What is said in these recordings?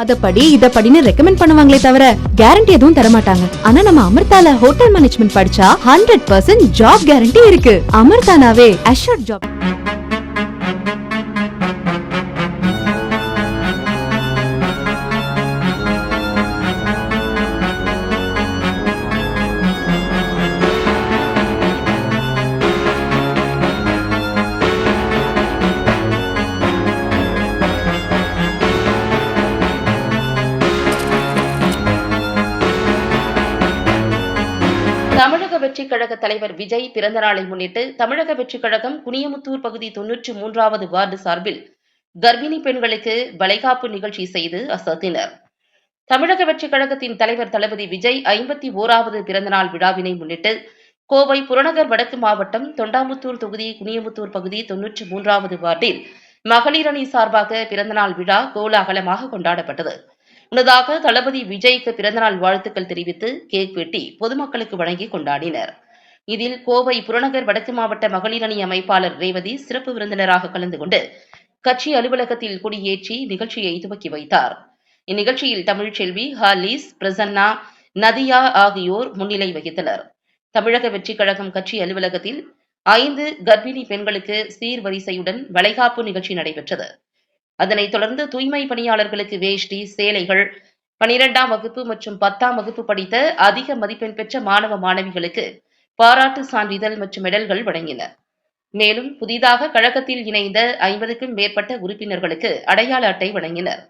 அத படி இதை படின்னு ரெக்கமெண்ட் பண்ணுவாங்களே தவிர கேரண்டி எதுவும் தர மாட்டாங்க ஆனா நம்ம அமிர்தால ஹோட்டல் மேனேஜ்மெண்ட் படிச்சா ஹண்ட்ரட் பர்சன்ட் ஜாப் கேரண்டி இருக்கு. அமிர்தானாவே அஷோர்ட் ஜாப் வெற்றிக் கழக தலைவர் விஜய் பிறந்த நாளை முன்னிட்டு தமிழக வெற்றிக் கழகம் குனியமுத்தூர் பகுதி தொன்னூற்று மூன்றாவது வார்டு சார்பில் கர்ப்பிணி பெண்களுக்கு வளைகாப்பு நிகழ்ச்சி செய்து அசத்தினர். தமிழக வெற்றிக் கழகத்தின் தலைவர் தளபதி விஜய் ஐம்பத்தி ஓராவது பிறந்தநாள் விழாவினை முன்னிட்டு கோவை புறநகர் வடக்கு மாவட்டம் தொண்டாமுத்தூர் தொகுதி குனியமுத்தூர் பகுதி தொன்னூற்று மூன்றாவது வார்டில் மகளிரணி சார்பாக பிறந்தநாள் விழா கோலாகலமாக கொண்டாடப்பட்டது. முன்னதாக தளபதி விஜய்க்கு பிறந்தநாள் வாழ்த்துக்கள் தெரிவித்து கேக் வெட்டி பொதுமக்களுக்கு வழங்கி கொண்டாடினர். இதில் கோவை புறநகர் வடக்கு மாவட்ட மகளிர் அணி அமைப்பாளர் ரேவதி சிறப்பு விருந்தினராக கலந்து கொண்டு கட்சி அலுவலகத்தில் கொடியேற்றி நிகழ்ச்சியை துவக்கி வைத்தார். இந்நிகழ்ச்சியில் தமிழ்ச்செல்வி ஹாலிஸ் பிரசன்னா நதியா ஆகியோர் முன்னிலை வகித்தனர். தமிழக வெற்றிக் கழகம் கட்சி அலுவலகத்தில் ஐந்து கர்ப்பிணி பெண்களுக்கு சீர்வரிசையுடன் வளைகாப்பு நிகழ்ச்சி நடைபெற்றது. அதனைத் தொடர்ந்து தூய்மை பணியாளர்களுக்கு வேஷ்டி சேலைகள் பனிரெண்டாம் வகுப்பு மற்றும் பத்தாம் வகுப்பு படித்த அதிக மதிப்பெண் பெற்ற மாணவ மாணவிகளுக்கு பாராட்டு சான்றிதழ் மற்றும் மெடல்கள் வழங்கின. மேலும் புதிதாக கழகத்தில் இணைந்த ஐம்பதுக்கும் மேற்பட்ட உறுப்பினர்களுக்கு அடையாள அட்டை வழங்கினர்.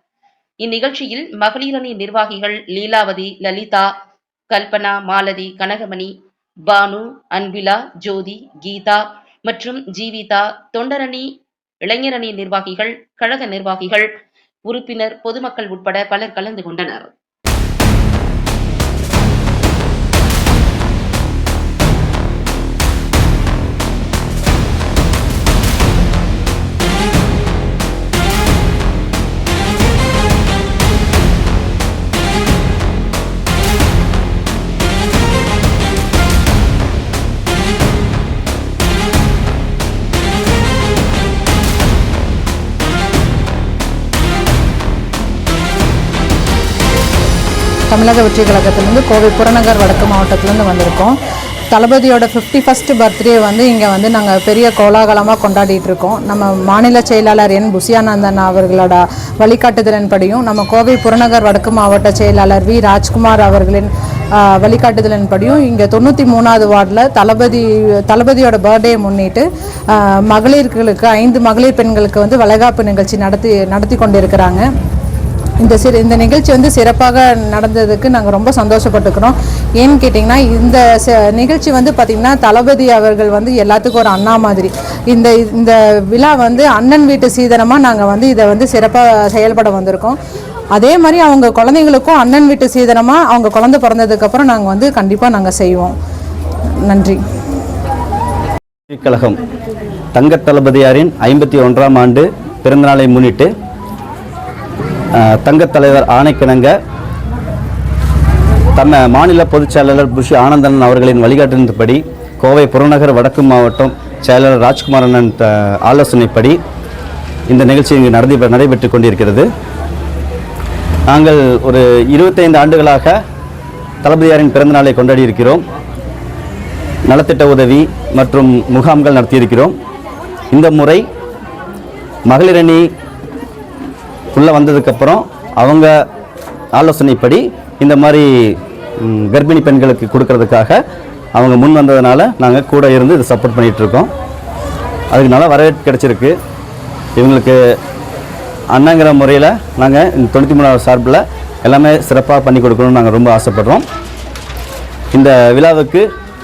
இந்நிகழ்ச்சியில் மகளிர் அணி நிர்வாகிகள் லீலாவதி லலிதா கல்பனா மாலதி கனகமணி பானு அன்பிலா ஜோதி கீதா மற்றும் ஜீவிதா தொண்டரணி இளைஞரணி நிர்வாகிகள் கழக நிர்வாகிகள் உறுப்பினர் பொதுமக்கள் உட்பட பலர் கலந்து கொண்டனர். தமிழக வெற்றி கழகத்திலேருந்து கோவை புறநகர் வடக்கு மாவட்டத்திலேருந்து வந்திருக்கோம். தளபதியோட ஃபிஃப்டி ஃபஸ்ட்டு பர்த்டே வந்து இங்கே வந்து நாங்கள் பெரிய கோலாகலமாக கொண்டாடிட்டு இருக்கோம். நம்ம மாநில செயலாளர் என் புசியானந்தன் அவர்களோட வழிகாட்டுதலின்படியும் நம்ம கோவை புறநகர் வடக்கு மாவட்ட செயலாளர் வி ராஜ்குமார் அவர்களின் வழிகாட்டுதலின்படியும் இங்கே தொண்ணூற்றி மூணாவது வார்டில் தளபதி தளபதியோட பர்த்டே முன்னிட்டு மகளிர்களுக்கு ஐந்து மகளிர் பெண்களுக்கு வந்து வளைகாப்பு நிகழ்ச்சி நடத்தி நடத்தி கொண்டிருக்கிறாங்க. இந்த சிறு இந்த நிகழ்ச்சி வந்து சிறப்பாக நடந்ததுக்கு நாங்கள் ரொம்ப சந்தோஷப்பட்டுக்கிறோம். ஏன்னு கேட்டிங்கன்னா இந்த ச- நிகழ்ச்சி வந்து பார்த்திங்கன்னா தளபதி அவர்கள் வந்து எல்லாத்துக்கும் ஒரு அண்ணா மாதிரி. இந்த இந்த விழா வந்து அண்ணன் வீட்டு சீதனமாக நாங்கள் வந்து இதை வந்து சிறப்பாக செயல்பட வந்திருக்கோம். அதே மாதிரி அவங்க குழந்தைங்களுக்கும் அண்ணன் வீட்டு சீதனமாக அவங்க குழந்தை பிறந்ததுக்கப்புறம் நாங்கள் வந்து கண்டிப்பாக நாங்கள் செய்வோம். நன்றி. கழகம் தங்க தளபதியாரின் ஐம்பத்தி ஒன்றாம் ஆண்டு பிறந்தநாளை முன்னிட்டு தங்கத்தலைவர் தங்கத் தலைவர் ஆணைக்கிணங்க. தம்ம மாநில பொதுச் செயலாளர் புஷி ஆனந்தன் அவர்களின் வழிகாட்டின்படி கோவை புறநகர் வடக்கு மாவட்டம் செயலாளர் ராஜ்குமார் அண்ணன் ஆலோசனைப்படி இந்த நிகழ்ச்சி இங்கு நடந்து நடைபெற்று கொண்டிருக்கிறது. நாங்கள் ஒரு இருபத்தைந்து ஆண்டுகளாக தளபதியாரின் பிறந்தநாளை கொண்டாடி இருக்கிறோம் நலத்திட்ட உதவி மற்றும் முகாம்கள் நடத்தியிருக்கிறோம். இந்த முறை மகளிரணி உள்ளே வந்ததுக்கப்புறம் அவங்க ஆலோசனைப்படி இந்த மாதிரி கர்ப்பிணி பெண்களுக்கு கொடுக்கறதுக்காக அவங்க முன் வந்ததுனால நாங்கள் கூட இருந்து இதை சப்போர்ட் பண்ணிகிட்ருக்கோம் அதுக்கு நல்ல வரவேற்பு கிடச்சிருக்கு. இவங்களுக்கு அண்ணாங்கிற முறையில் நாங்கள் இந்த தொண்ணூற்றி மூணாவது சார்பில் எல்லாமே சிறப்பாக பண்ணி கொடுக்கணும்னு நாங்கள் ரொம்ப ஆசைப்படுறோம். இந்த விழாவுக்கு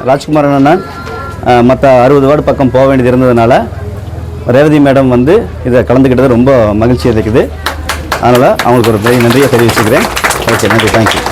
ராஜ்குமார் அண்ணன் மற்ற அறுபது வார்டு பக்கம் போக வேண்டியது இருந்ததுனால ரேவதி மேடம் வந்து இதை கலந்துக்கிட்டது ரொம்ப மகிழ்ச்சி இருக்குது அதனால் அவங்களுக்கு ஒரு பெரிய நன்றியை தெரிவிச்சுக்கிறேன். ஓகே நன்றி தேங்க்யூ